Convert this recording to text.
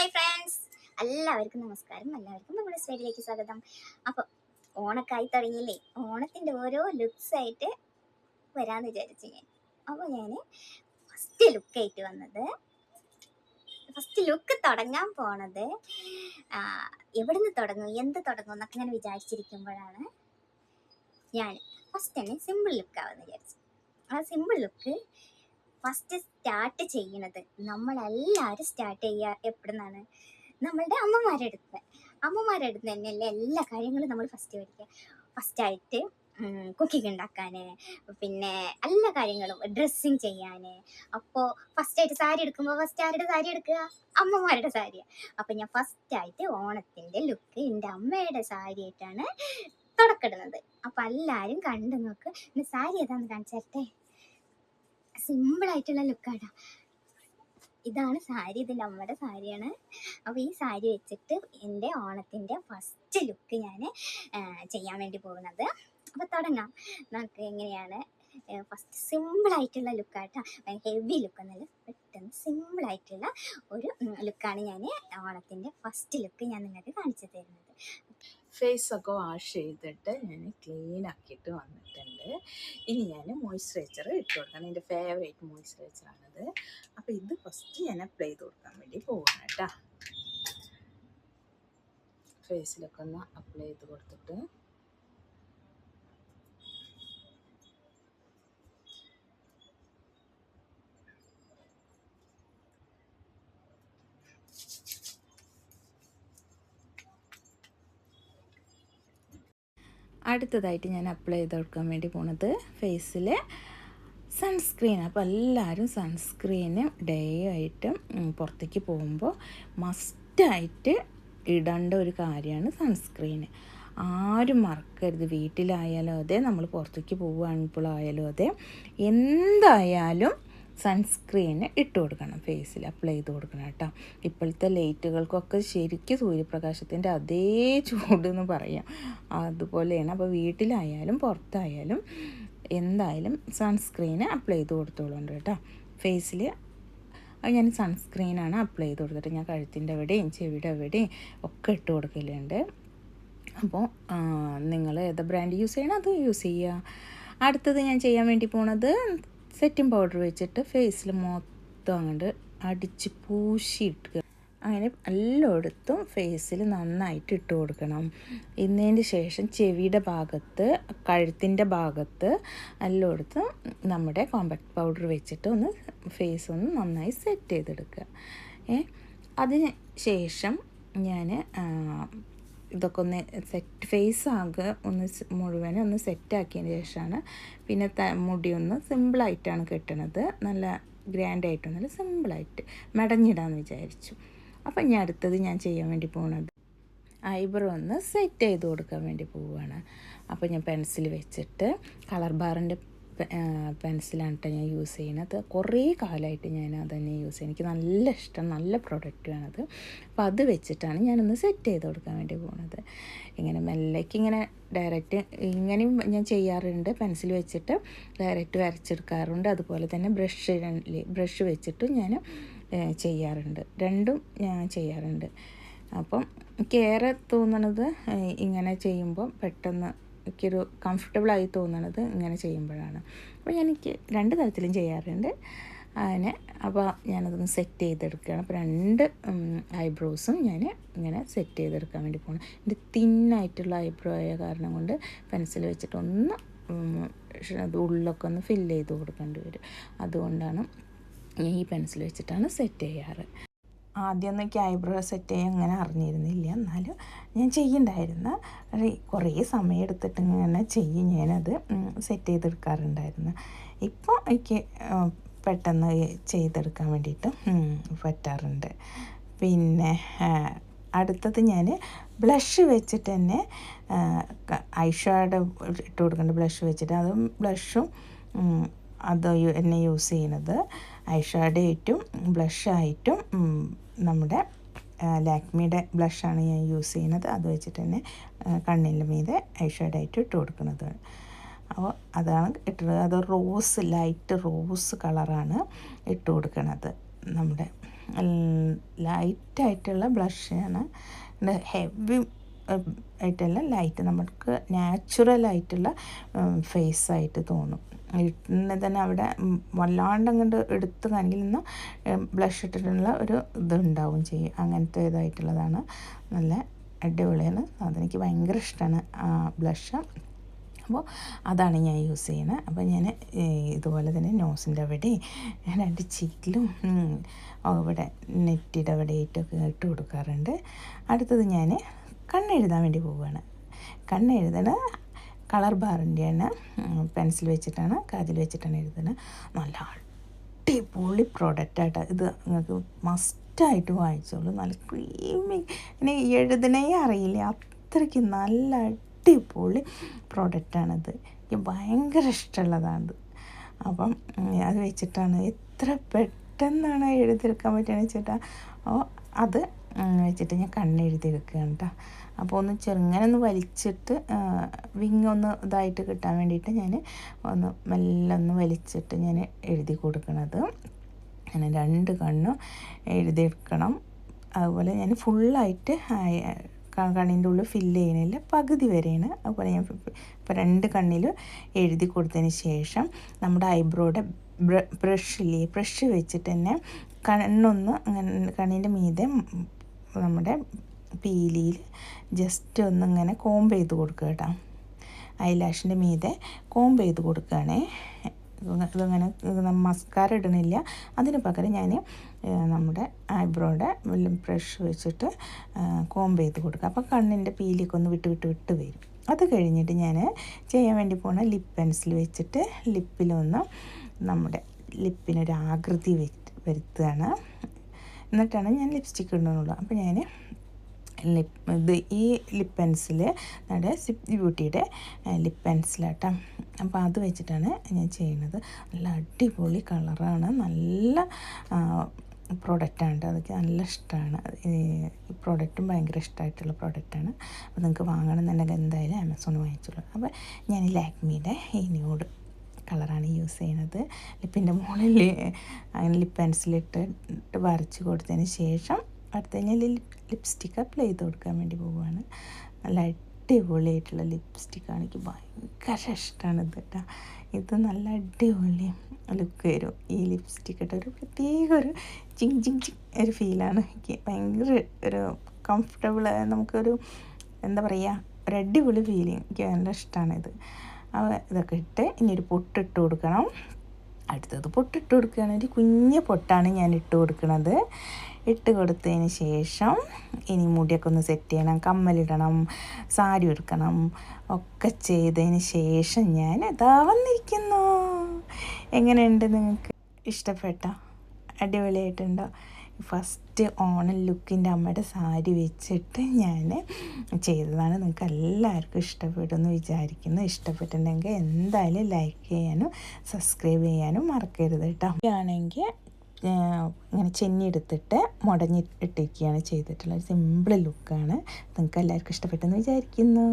Hi friends എല്ലാവർക്കും നമസ്കാരം. എല്ലാവർക്കും നമ്മുടെ സ്റ്റൈലിലേക്ക് സ്വാഗതം. അപ്പോൾ ഓണക്കായി തുടങ്ങിയില്ലേ? ഓണത്തിന്റെ ഓരോ ലുക്സ് ആയിട്ട് വരാന്ന് വിചാരിച്ചു ഞാൻ. അപ്പോൾ ഞാൻ ഫസ്റ്റ് ലുക്കായിട്ട് വന്നത് ഫസ്റ്റ് ലുക്ക് തുടങ്ങാൻ പോണത് എവിടുന്ന് തുടങ്ങും? എന്ത് തുടങ്ങും എന്നൊക്കെ ഞാൻ വിചാരിച്ചിരിക്കുമ്പോഴാണ് ഞാൻ ഫസ്റ്റ് തന്നെ സിമ്പിൾ ലുക്കാവെന്ന് വിചാരിച്ചു ആ സിമ്പിൾ ലുക്ക് ഫസ്റ്റ് സ്റ്റാർട്ട് ചെയ്യണത്. നമ്മളെല്ലാവരും സ്റ്റാർട്ട് ചെയ്യുക എപ്പോഴെന്നാണ് നമ്മളുടെ അമ്മമാരുടെ അടുത്ത് അമ്മമാരുടെ അടുത്ത് തന്നെയല്ലേ എല്ലാ കാര്യങ്ങളും നമ്മൾ ഫസ്റ്റ് പഠിക്കുക. ഫസ്റ്റായിട്ട് കുക്കിംഗ് ഉണ്ടാക്കാൻ പിന്നെ എല്ലാ കാര്യങ്ങളും ഡ്രസ്സിങ് ചെയ്യാൻ അപ്പോൾ ഫസ്റ്റായിട്ട് സാരി എടുക്കുമ്പോൾ ഫസ്റ്റ് ആരുടെ സാരി എടുക്കുക? അമ്മമാരുടെ സാരിയാണ് അപ്പോൾ ഞാൻ ഫസ്റ്റായിട്ട് ഓണത്തിന്റെ ലുക്ക് എന്റെ അമ്മയുടെ സാരി ആയിട്ടാണ് തുടക്കിടുന്നത്. അപ്പോൾ എല്ലാവരും കണ്ടു നോക്ക് സാരി ഏതാണെന്ന് കാണിച്ചേരട്ടെ സിമ്പിൾ ആയിട്ടുള്ള ലുക്കാണ് ഇതാണ് സാരി ഇത് നമ്മുടെ സാരിയാണ് അപ്പോൾ ഈ സാരി വെച്ചിട്ട് എന്റെ ഓണത്തിന്റെ ഫസ്റ്റ് ലുക്ക് ഞാൻ ചെയ്യാൻ വേണ്ടി പോകുന്നത്. അപ്പോൾ തുടങ്ങാം. നമുക്ക് എങ്ങനെയാണ് ഫസ്റ്റ് സിമ്പിൾ ആയിട്ടുള്ള ലുക്കാട്ടോ ഹെവി ലുക്ക് എന്നല്ല പെട്ടെന്ന് സിമ്പിൾ ആയിട്ടുള്ള ഒരു ലുക്കാണ് ഞാൻ ഓണത്തിന്റെ ഫസ്റ്റ് ലുക്ക് ഞാൻ നിങ്ങൾക്ക് കാണിച്ചു തരുന്നത്. ഫേസ് ഒക്കെ വാഷ് ചെയ്തിട്ട് ഞാൻ ക്ലീൻ ആക്കിയിട്ട് വന്നിട്ടുണ്ട്. ഇനി ഞാൻ മോയ്സ്ചറൈസർ ഇട്ട് കൊടുക്കണം. എന്റെ ഫേവറേറ്റ് മോയ്സ്ചറൈസറാണിത് അപ്പോൾ ഇത് ഫസ്റ്റ് ഞാൻ അപ്ലൈ ചെയ്ത് കൊടുക്കാൻ വേണ്ടി പോകണം കേട്ടോ ഫേസിലൊക്കെ ഒന്ന് അപ്ലൈ ചെയ്ത് കൊടുത്തിട്ട് അടുത്തതായിട്ട് ഞാൻ അപ്ലൈ ചെയ്ത് കൊടുക്കാൻ വേണ്ടി പോണത് ഫേസിൽ സൺസ്ക്രീൻ അപ്പോൾ എല്ലാവരും സൺസ്ക്രീന് ഡേ ആയിട്ടും പുറത്തേക്ക് പോകുമ്പോൾ മസ്റ്റായിട്ട് ഇടേണ്ട ഒരു കാര്യമാണ് സൺസ്ക്രീന് ആരും മറക്കരുത്. വീട്ടിലായാലും അതെ നമ്മൾ പുറത്തേക്ക് പോവുകയാണെങ്കിലായാലും അതെ. എന്തായാലും സൺസ്ക്രീന് ഇട്ട് കൊടുക്കണം ഫേസിൽ അപ്ലൈ ചെയ്ത് കൊടുക്കണം കേട്ടോ. ഇപ്പോഴത്തെ ലൈറ്റുകൾക്കൊക്കെ ശരിക്കും സൂര്യപ്രകാശത്തിന്റെ അതേ ചൂട് എന്ന് പറയാം. അതുപോലെയാണ് അപ്പോൾ വീട്ടിലായാലും പുറത്തായാലും എന്തായാലും സൺസ്ക്രീന് അപ്ലൈ ചെയ്ത് കൊടുത്തോളുണ്ട് കേട്ടോ. ഫേസിൽ അത് ഞാൻ സൺസ്ക്രീനാണ് അപ്ലൈ ചെയ്ത് കൊടുത്തിട്ട് ഞാൻ കഴുത്തിന്റെ എവിടെയും ചെവിയുടെ എവിടെയും ഒക്കെ ഇട്ട് കൊടുക്കലുണ്ട്. അപ്പോൾ നിങ്ങൾ ഏത് ബ്രാൻഡ് യൂസ് ചെയ്യണം അത് യൂസ് ചെയ്യുക. അടുത്തത് ഞാൻ ചെയ്യാൻ വേണ്ടി പോണത് സെറ്റിംഗ് പൗഡർ വെച്ചിട്ട് ഫേസിൽ മൊത്തം അങ്ങോട്ട് അടിച്ച് പൂശിയിട്ട് അങ്ങനെ എല്ലായിടത്തും ഫേസിൽ നന്നായിട്ട് ഇട്ട് കൊടുക്കണം. ഇന്നതിന് ശേഷം ചെവിയുടെ ഭാഗത്ത് കഴുത്തിന്റെ ഭാഗത്ത് എല്ലായിടത്തും നമ്മുടെ കോമ്പാക്ട് പൗഡർ വെച്ചിട്ട് ഒന്ന് ഫേസ് ഒന്ന് നന്നായി സെറ്റ് ചെയ്തെടുക്കുക അതിന് ശേഷം ഞാൻ ഇതൊക്കെ ഒന്ന് സെറ്റ് ഫേസ് ആകെ ഒന്ന് മുഴുവൻ ഒന്ന് സെറ്റാക്കിയതിന് ശേഷമാണ്. പിന്നെ ത മുടി ഒന്ന് സിമ്പിളായിട്ടാണ് കെട്ടണത്. നല്ല ഗ്രാൻഡായിട്ടൊന്നുമല്ല സിമ്പിളായിട്ട് മടഞ്ഞിടാന്ന് വിചാരിച്ചു. അപ്പം ഞാൻ അടുത്തത് ഞാൻ ചെയ്യാൻ വേണ്ടി പോകുന്നത് ഐബ്രോ ഒന്ന് സെറ്റ് ചെയ്ത് കൊടുക്കാൻ വേണ്ടി പോവുകയാണ് അപ്പോൾ ഞാൻ പെൻസിൽ വെച്ചിട്ട് കളർ ബാറിന്റെ പെൻസിലാണ് കേട്ടോ ഞാൻ യൂസ് ചെയ്യുന്നത് കുറേ കാലമായിട്ട് ഞാൻ അത് തന്നെ യൂസ് ചെയ്യുന്നത് എനിക്ക് നല്ല ഇഷ്ടം നല്ല പ്രൊഡക്റ്റാണത് അപ്പോൾ അത് വെച്ചിട്ടാണ് ഞാനൊന്ന് സെറ്റ് ചെയ്ത് കൊടുക്കാൻ വേണ്ടി പോകുന്നത് ഇങ്ങനെ മെല്ലേക്ക് ഇങ്ങനെ ഡയറക്റ്റ് ഇങ്ങനെയും ഞാൻ ചെയ്യാറുണ്ട്. പെൻസിൽ വെച്ചിട്ട് ഡയറക്റ്റ് വരച്ചെടുക്കാറുണ്ട്. അതുപോലെ തന്നെ ബ്രഷ് ബ്രഷ് വെച്ചിട്ടും ഞാൻ ചെയ്യാറുണ്ട്. രണ്ടും ഞാൻ ചെയ്യാറുണ്ട്. അപ്പം എനിക്കേറെ തോന്നണത് ഇങ്ങനെ ചെയ്യുമ്പോൾ പെട്ടെന്ന് എനിക്കൊരു കംഫർട്ടബിളായി തോന്നണത് ഇങ്ങനെ ചെയ്യുമ്പോഴാണ്. അപ്പോൾ ഞാൻ എനിക്ക് രണ്ട് തരത്തിലും ചെയ്യാറുണ്ട്. അങ്ങനെ അപ്പോൾ ഞാനതൊന്ന് സെറ്റ് ചെയ്തെടുക്കുകയാണ്. അപ്പോൾ രണ്ട് ഐബ്രോസും ഞാൻ ഇങ്ങനെ സെറ്റ് ചെയ്തെടുക്കാൻ വേണ്ടി പോകണം എന്റെ തിന്നായിട്ടുള്ള ഐബ്രോ ആയ കാരണം കൊണ്ട് പെൻസിൽ വെച്ചിട്ട് ഒന്ന് ഉള്ളൊക്കെ ഒന്ന് ഫില്ല് ചെയ്ത് കൊടുക്കേണ്ടി വരും. അതുകൊണ്ടാണ് ഞാൻ ഈ പെൻസിൽ വെച്ചിട്ടാണ് സെറ്റ് ചെയ്യാറ്. ആദ്യമൊന്നും എനിക്ക് ഐബ്രോ സെറ്റ് ചെയ്യാൻ അങ്ങനെ അറിഞ്ഞിരുന്നില്ല. എന്നാലും ഞാൻ ചെയ്യണ്ടായിരുന്നു. കുറേ സമയം എടുത്തിട്ട് ഇങ്ങനെ ചെയ്യും ഞാനത് സെറ്റ് ചെയ്തെടുക്കാറുണ്ടായിരുന്നു. ഇപ്പോൾ എനിക്ക് പെട്ടെന്ന് ചെയ്തെടുക്കാൻ വേണ്ടിയിട്ട് പറ്റാറുണ്ട്. പിന്നെ അടുത്തത് ഞാൻ ബ്ലഷ് വെച്ചിട്ട് തന്നെ ഐഷാഡ് ഇട്ട് കൊടുക്കേണ്ട ബ്ലഷ് വെച്ചിട്ട് അതും ബ്ലഷും അത് എന്നെ യൂസ് ചെയ്യുന്നത് ഐ ഷാഡോയിട്ടും ബ്ലഷായിട്ടും നമ്മുടെ ലാക്മിയുടെ ബ്ലഷാണ് ഞാൻ യൂസ് ചെയ്യുന്നത്. അത് വെച്ചിട്ട് തന്നെ കണ്ണിന്റെ മീതെ ഐ ഷാഡായിട്ട് ഇട്ട് കൊടുക്കുന്നത്. അപ്പോൾ അതാണ് ഇട്ടത്. അത് റോസ് ലൈറ്റ് റോസ് കളറാണ് ഇട്ട് കൊടുക്കുന്നത് നമ്മുടെ ലൈറ്റായിട്ടുള്ള ബ്ലഷാണ്. ഹെവി ആയിട്ടുള്ള ലൈറ്റ്. നമുക്ക് നാച്ചുറൽ ആയിട്ടുള്ള ഫേസ് ആയിട്ട് തോന്നും. ഇട്ടിന് തന്നെ അവിടെ വല്ലാണ്ട് അങ്ങോട്ട് എടുത്ത് കണ്ണിൽ നിന്ന് ബ്ലഷ് ഇട്ടിട്ടുള്ള ഒരു ഇതുണ്ടാവും ചെയ്യും അങ്ങനത്തെ ഇതായിട്ടുള്ളതാണ്. നല്ല അടിപൊളിയാണ്. അതെനിക്ക് ഭയങ്കര ഇഷ്ടമാണ് ആ ബ്ലഷ് അപ്പോൾ അതാണ് ഞാൻ യൂസ് ചെയ്യുന്നത് അപ്പോൾ ഞാൻ ഇതുപോലെ തന്നെ നോസിന്റെ അവിടെ രണ്ട് ചീക്കിലും അവിടെ നെറ്റിയുടെ അവിടെയായിട്ടൊക്കെ ഇട്ട് കൊടുക്കാറുണ്ട്. അടുത്തത് ഞാൻ കണ്ണെഴുതാൻ വേണ്ടി പോവുകയാണ്. കണ്ണെഴുതണ കളർ ബാറിന്റെയാണ് പെൻസിൽ വെച്ചിട്ടാണ് കാതിൽ വെച്ചിട്ടാണ് എഴുതുന്നത്. നല്ല അടിപൊളി പ്രോഡക്റ്റായിട്ട് ഇത് നിങ്ങൾക്ക് മസ്റ്റായിട്ട് വാങ്ങിച്ചോളൂ. നല്ല ക്രീമി ഇനി എഴുതണേ അറിയില്ല. അത്രയ്ക്ക് നല്ല അടിപൊളി പ്രോഡക്റ്റാണിത് എനിക്ക് ഭയങ്കര ഇഷ്ടമുള്ളതാണിത്. അപ്പം അത് വെച്ചിട്ടാണ്. എത്ര പെട്ടെന്നാണ് എഴുതിയെടുക്കാൻ പറ്റുകയെന്ന് വെച്ചിട്ടാണ് ഓ അത് വെച്ചിട്ട് ഞാൻ കണ്ണെഴുതിയെടുക്കുകയാണ് കേട്ടോ. അപ്പോൾ ഒന്ന് ചെറുങ്ങനെ ഒന്ന് വലിച്ചിട്ട് വിങ് ഒന്ന് ഇതായിട്ട് കിട്ടാൻ വേണ്ടിയിട്ട് ഞാൻ ഒന്ന് മെല്ലെ ഒന്ന് വലിച്ചിട്ട് ഞാൻ എഴുതി കൊടുക്കണത്. അങ്ങനെ രണ്ട് കണ്ണും എഴുതിയെടുക്കണം അതുപോലെ ഞാൻ ഫുള്ളായിട്ട് കണ്ണിന്റെ ഉള്ളിൽ ഫില്ല് ചെയ്യണില്ല പകുതി വരെയാണ്. അതുപോലെ ഞാൻ ഇപ്പോൾ രണ്ട് കണ്ണിൽ എഴുതി കൊടുത്തതിന് ശേഷം നമ്മുടെ ഐബ്രോയുടെ ബ്രഷില്ലേ ബ്രഷ് വെച്ചിട്ട് തന്നെ കണ്ണൊന്ന് അങ്ങനെ കണ്ണിന്റെ മീതെ നമ്മുടെ പീലിയിൽ ജസ്റ്റ് ഒന്നിങ്ങനെ കോംബ് ചെയ്ത് കൊടുക്കുക കേട്ടോ. ഐലാഷിന്റെ മീതെ കോംബ് ചെയ്ത് കൊടുക്കുകയാണേ. ഇതിങ്ങനെ മസ്കാര ഇടണില്ല. അതിന് പകരം ഞാൻ നമ്മുടെ ഐബ്രോയുടെ ബ്രഷ് വെച്ചിട്ട് കോംബ് ചെയ്ത് കൊടുക്കുക. അപ്പോൾ കണ്ണിന്റെ പീലിയൊക്കെ ഒന്ന് വിട്ട് വിട്ട് വിട്ട് വരും. അത് കഴിഞ്ഞിട്ട് ഞാൻ ചെയ്യാൻ വേണ്ടി പോണ ലിപ് പെൻസിൽ വെച്ചിട്ട് ലിപ്പിലൊന്ന് നമ്മുടെ ലിപ്പിനൊരു ആകൃതി വരുത്തുകയാണ്. എന്നിട്ടാണ് ഞാൻ ലിപ്സ്റ്റിക്ക് ഇടുന്നുള്ളൂ അപ്പോൾ ഞാൻ ലിപ് ഇത് ഈ ലിപ് പെൻസിൽ നമ്മുടെ സിപ് ബ്യൂട്ടിയുടെ ലിപ് പെൻസിലാട്ടോ അപ്പോൾ അത് വെച്ചിട്ടാണ് ഞാൻ ചെയ്യുന്നത്. നല്ല അടിപൊളി കളറാണ്. നല്ല പ്രോഡക്റ്റാണ് അതൊക്കെ നല്ല ഇഷ്ടമാണ് ഈ പ്രോഡക്റ്റും ഭയങ്കര ഇഷ്ടമായിട്ടുള്ള പ്രോഡക്റ്റാണ് അപ്പോൾ നിങ്ങൾക്ക് വാങ്ങണമെന്നുണ്ടെങ്കിൽ എന്തായാലും ആമസോണിൽ വാങ്ങിച്ചോളൂ. അപ്പോൾ ഞാൻ ലാക്മിയുടെ ഈ ന്യൂഡ് കളറാണ് യൂസ് ചെയ്യുന്നത്. ലിപ്പിന്റെ മുകളിൽ ലിപ്പ് പെൻസിലിട്ട് വരച്ച് കൊടുത്തതിന് ശേഷം അടുത്ത് കഴിഞ്ഞാൽ ലിപ് ലിപ്സ്റ്റിക്ക് അപ്ലൈ ചെയ്ത് കൊടുക്കാൻ വേണ്ടി പോവുകയാണ്. നല്ല അടിപൊളിയായിട്ടുള്ള ലിപ്സ്റ്റിക്കാണ് എനിക്ക് ഭയങ്കര ഇഷ്ടമാണ് ഇത് കേട്ടോ ഇത് നല്ല അടിപൊളി ലുക്ക് വരും. ഈ ലിപ്സ്റ്റിക്ക് ഇട്ട ഒരു പ്രത്യേക ഒരു ചിങ് ചിങ് ചിങ് ഒരു ഫീലാണ് എനിക്ക് ഭയങ്കര ഒരു കംഫർട്ടബിൾ നമുക്കൊരു എന്താ പറയുക ഒരു അടിപൊളി ഫീലിംഗ് എനിക്ക് നല്ല ഇഷ്ടമാണ് ഇത്. ഇതൊക്കെ ഇട്ട് ഇനി ഒരു പൊട്ടിട്ട് കൊടുക്കണം. അടുത്തത് പൊട്ടിട്ട് കൊടുക്കുകയാണെങ്കിൽ കുഞ്ഞ് പൊട്ടാണ് ഞാൻ ഇട്ട് കൊടുക്കുന്നത്. ഇട്ട് കൊടുത്തതിന് ശേഷം ഇനി മുടിയൊക്കെ ഒന്ന് സെറ്റ് ചെയ്യണം. കമ്മലിടണം സാരി എടുക്കണം ഒക്കെ ചെയ്തതിന് ശേഷം ഞാൻ ഇതാ വന്നിരിക്കുന്നു. എങ്ങനെയുണ്ട് നിങ്ങൾക്ക്? ഇഷ്ടപ്പെട്ട? അടിപൊളിയായിട്ടുണ്ടോ? ഫസ്റ്റ് ഓണൽ ലുക്കിന്റെ അമ്മയുടെ സാരി വെച്ചിട്ട് ഞാൻ ചെയ്തതാണ്. നിങ്ങൾക്ക് എല്ലാവർക്കും ഇഷ്ടപ്പെടുമെന്ന് വിചാരിക്കുന്നു. ഇഷ്ടപ്പെട്ടിട്ടുണ്ടെങ്കിൽ എന്തായാലും ലൈക്ക് ചെയ്യാനും സബ്സ്ക്രൈബ് ചെയ്യാനും മറക്കരുത് കേട്ടോ. ആണെങ്കിൽ ഇങ്ങനെ ചെന്നി എടുത്തിട്ട് മുടഞ്ഞി ഇട്ടിരിക്കുകയാണ് ഒരു സിമ്പിൾ ലുക്കാണ് നിങ്ങൾക്ക് എല്ലാവർക്കും ഇഷ്ടപ്പെട്ടെന്ന് വിചാരിക്കുന്നു.